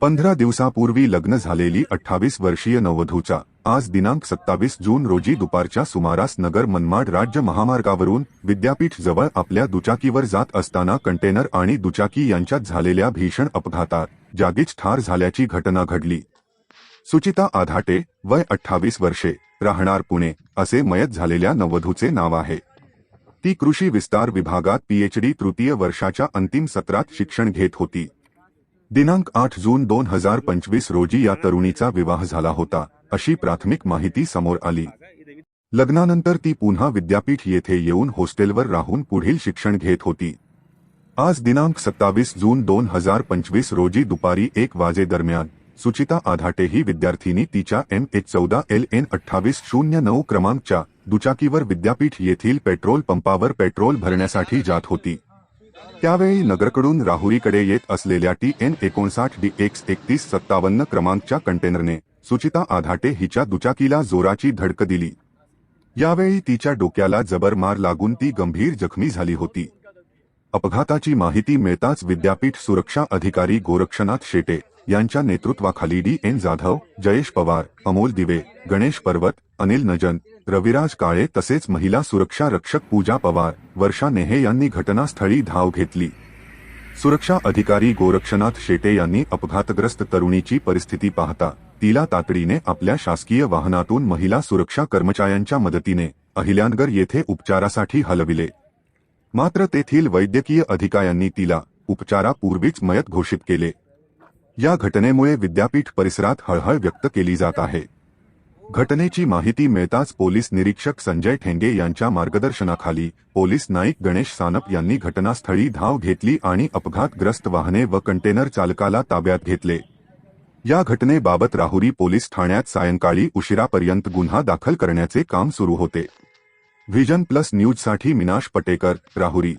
पंधरा दिवसापूर्वी लग्न झालेली अठ्ठावीस वर्षीय नववधूचा आज दिनांक सत्तावीस जून रोजी दुपारच्या सुमारास नगर मनमाड राज्य महामार्गावरून विद्यापीठ जवळ आपल्या दुचाकीवर जात असताना कंटेनर आणि दुचाकी यांच्यात झालेल्या भीषण अपघातात जागीच ठार झाल्याची घटना घडली. सुचिता आधाटे वय अठ्ठावीस वर्षे राहणार पुणे असे मयत झालेल्या नववधूचे नाव आहे. ती कृषी विस्तार विभागात पीएचडी तृतीय वर्षाच्या अंतिम सत्रात शिक्षण घेत होती. दिनांक आठ जून दोन हजार पंचवीस रोजी या तरुणीचा विवाह झाला होता अशी प्राथमिक माहिती समोर आली. लग्नानंतर ती पुन्हा विद्यापीठ येथे येऊन हॉस्टेलवर राहून पुढील शिक्षण घेत होती. आज दिनांक सत्तावीस जून दोन हजार पंचवीस रोजी दुपारी एक वाजेदरम्यान सुचिता आधाटे ही विद्यार्थिनी तिच्या एम एच चौदा एल एन अठ्ठावीस शून्य नऊ क्रमांकच्या दुचाकीवर विद्यापीठ येथील पेट्रोल पंपावर पेट्रोल भरण्यासाठी जात होती. त्यावेळी नगरकडून राहुरीकडे येत असलेल्या टी एन एकोणसाठ डी एक्स एकतीस सत्तावन्न क्रमांकच्या कंटेनरने सुचिता आधाटे हिच्या दुचाकीला जोराची धडक दिली. यावेळी तिच्या डोक्याला जबर मार लागून ती गंभीर जखमी झाली होती. अपघाताची माहिती मिळताच विद्यापीठ सुरक्षा अधिकारी गोरक्षनाथ शेटे यांच्या नेतृत्वाखाली डी एन जाधव जयेश पवार अमोल दिवे गणेश पर्वत अनिल नजन रविराज काळे तसेच महिला सुरक्षा रक्षक पूजा पवार वर्षा नेहे यांनी घटनास्थळी धाव घेतली. सुरक्षा अधिकारी गोरक्षनाथ शेटे यांनी अपघातग्रस्त तरुणीची परिस्थिती पाहता तिला तातडीने आपल्या शासकीय वाहनातून महिला सुरक्षा कर्मचाऱ्यांच्या मदतीने अहिल्यानगर येथे उपचारासाठी हलविले. मात्र तेथील वैद्यकीय अधिकाऱ्यांनी तिला उपचारापूर्वीच मयत घोषित केले. या घटनेमुळे विद्यापीठ परिसरात हळहळ व्यक्त केली जात आहे. घटनेची माहिती मिळताच पोलीस निरीक्षक संजय ठेंगे यांच्या मार्गदर्शनाखाली पोलीस नाईक गणेश सानप यांनी घटनास्थळी धाव घेतली आणि अपघातग्रस्त वाहने व कंटेनर चालकाला ताब्यात घेतले. या घटनेबाबत राहुरी पोलीस ठाण्यात सायंकाळी उशिरापर्यंत गुन्हा दाखल करण्याचे काम सुरू होते. व्हिजन प्लस न्यूजसाठी मिनाश पटेकर राहुरी.